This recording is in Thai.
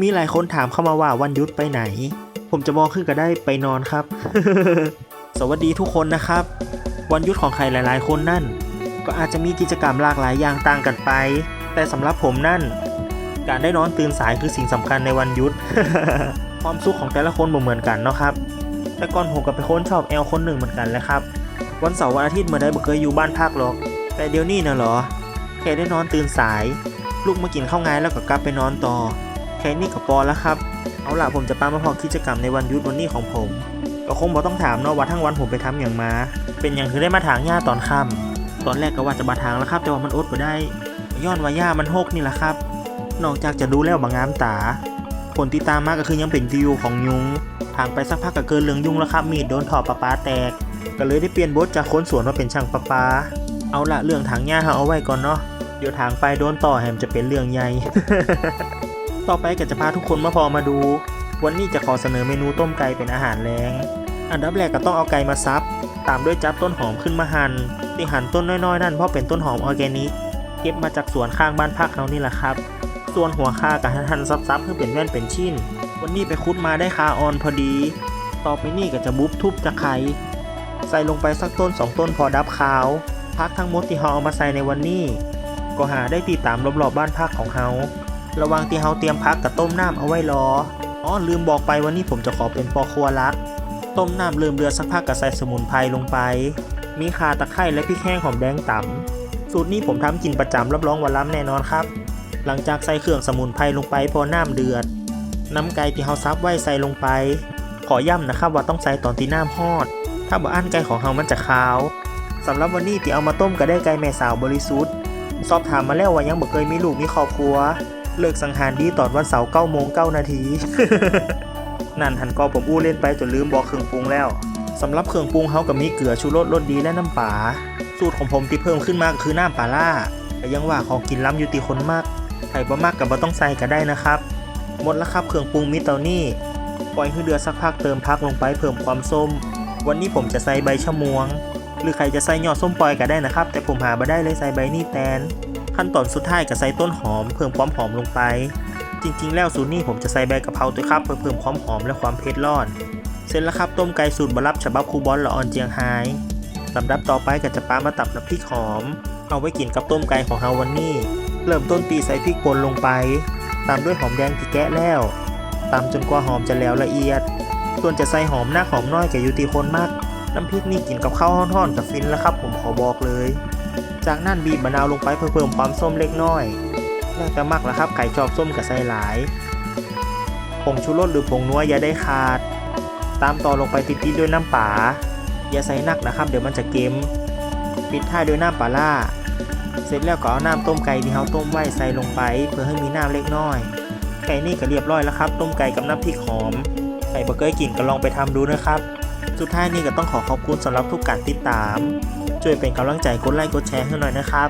มีหลายคนถามเข้ามาว่าวันยุดไปไหน ผมจะบอกขึ้นก็ได้ไปนอนครับ สวัสดีทุกคนนะครับ วันยุดของใครหลาย ๆ คนนั่น ก็อาจจะมีกิจกรรมหลากหลายอย่างต่างกันไป แต่สำหรับผมนั่น การได้นอนตื่นสายคือสิ่งสำคัญในวันยุดความสุขของแต่ละคนบ่เหมือนกันเนาะครับ แต่ก่อนผมก็เป็นคนชอบแอลคนหนึ่งเหมือนกันแหละครับ วันเสาร์วันอาทิตย์เมื่อใดบ่เคยอยู่บ้านพักหรอก แต่เดี๋ยวนี้นะเหรอแค่ได้นอนตื่นสาย ลูกมากินข้าวงายแล้วก็กลับไปนอนต่อ แค่นี้ก็พอแล้วครับ เอาล่ะผมจะปามาพอกิจกรรมในวันหยุดวันนี้ของผม ก็คงบ่ต้องถามเนาะว่าทั้งวันผมไปทำอย่างมา เป็นอย่างคือได้มาถางหญ้าตอนค่ำตอนแรกก็ว่าจะมาถางแล้วครับ แต่ว่ามันอดบ่ได้ ย้อนว่าหญ้ามันหกนี่แหละครับ นอกจากจะดูแล้วบางงามตา ผลที่ตามมาก็คือยังเป็นวิวของยุงทางไปสักพักก็เกินเรื่องยุงแล้วครับ มีดโดนถอดปะปาแตก ก็เลยได้เปลี่ยนบทจากคนสวนมาเป็นช่างปะปา เอาละเรื่องทางหญ้าเอาไว้ก่อนเนาะ เดี๋ยวทางไปโดนต่อแหมจะเป็นเรื่องใหญ่ ต่อไปก็จะพาทุกคนมาพอมาดู วันนี้จะขอเสนอเมนูต้มไก่เป็นอาหารแรงอันดับแรกก็ต้องเอาไก่มาซับ ตามด้วยจับต้นหอมขึ้นมาหัน่นที่หั่นต้นน้อยๆ นั่นเพราะเป็นต้นหอมออร์แกนิก เก็บมาจากสวนข้างบ้านพักเขานี่แหละครับ ส่วนหัวคากับหั่นซับๆเพื่อเป็นแว่นเป็นชิ้น วันนี้ไปคุดมาได้คาออนพอดี ต่อไปนี่ก็จะบุบทุบตะไคร้ใส่ลงไปสักต้นสองต้นพอดับขาว พักทั้งหมดที่เราเอามาใส่ในวันนี้ ก็หาได้ตีตามรอบๆบ้านพักของเฮา ระวังที่เฮาเตรียมพักกับต้มน้ำเอาไว้รออ๋อลืมบอกไปวันนี้ผมจะขอเป็นปอครัวลัก ต้มน้ำเริ่มเดือดสักพักก็ใส่สมุนไพรลงไป มีข่าตะไคร้และพริกแห้งหอมแดงต่ำสูตรนี้ผมทำกินประจำรับรองว่าล้ำแน่นอนครับ หลังจากใส่เครื่องสมุนไพรลงไปพอน้ำเดือด น้ำไก่ที่เฮาซับไว้ใส่ลงไป ขอย้ำนะครับว่าต้องใส่ตอนที่น้ำฮอด ถ้าบ่อั้นไก่ของเฮามันจะคาวสำหรับวันนี้ที่เอามาต้มก็ได้ไก่แม่สาวบริสุทธิ์สอบถามมาแล้วว่ายังบ่เคยมีลูกมีครอบครัว เลิกสังหารดีตอนวันเสาร์9โมง9นาที นั่นหันก็ผมอู้เล่นไปจนลืมบอกเครื่องปรุงแล้วสำหรับเครื่องปรุงเฮาก็มีเกลือชูรสรสดีและน้ำปลาสูตรของผมที่เพิ่มขึ้นมาก็คือน้ำปลาล่าแต่ยังว่าของกินล้ำอยู่ตีคนมากใครบ่มากกับบ่ต้องใส่ก็ได้นะครับหมดแล้วครับเครื่องปรุงมิเตานี่ปล่อยให้เดือดสักพักเติมพักลงไปเพิ่มความส้ม วันนี้ผมจะใส่ใบชะมวง หรือใครจะใส่ยอดส้มปล่อยก็ได้นะครับ แต่ผมหามาได้เลยใส่ใบนี่แทน ขั้นตอนสุดท้ายก็ใส่ต้นหอมเพิ่มความหอมลงไป จริง ๆ แล้วสูตรนี้ผมจะใส่ใบกะเพราด้วยครับเพื่อเพิ่มความหอมและความเผ็ดร้อน เสร็จแล้วครับต้มไก่สูตรบรับฉบับคูบอลละออนเจียงไฮ้ลำดับต่อไปก็จะปามาตับน้ำพริกหอม เอาไว้กินกับต้มไก่ของเฮาวันนี้ เริ่มต้นตีใส่พริกป่นลงไป ตามด้วยหอมแดงที่แกะแล้วตามจนกว่าหอมจะแล้วละเอียด ส่วนจะใส่หอมหน้าหอมน้อยกับยูตีคนมาก น้ำพริกนี่กินกับข้าวห่อนๆกับฟินแล้วครับผมขอบอกเลย จากนั้นบีบมะนาวลงไปเพื่อเพิ่มความส้มเล็กน้อยแล้วแต่มักละครับไก่ชอบส้มกับใส่หลายผงชูรสหรือผงนัวอย่าได้ขาด ตามต่อลงไปติดๆด้วยน้ำป่าอย่าใส่นักนะครับ เดี๋ยวมันจะเค็มปิดท้ายด้วยน้ำปลาล่า เสร็จแล้วก็เอาน้ำต้มไก่ที่เราต้มไว้ใส่ลงไป เพื่อให้มีน้ำเล็กน้อย ไก่นี่ก็เรียบร้อยแล้วครับ ต้มไก่กับน้ำพริกหอมใครบ่เคยกินก็ลองไปทำดูนะครับ สุดท้ายนี้ก็ต้องขอขอบคุณสำหรับทุกการติดตาม ช่วยเป็นกำลังใจกดไลค์กดแชร์ให้หน่อยนะครับ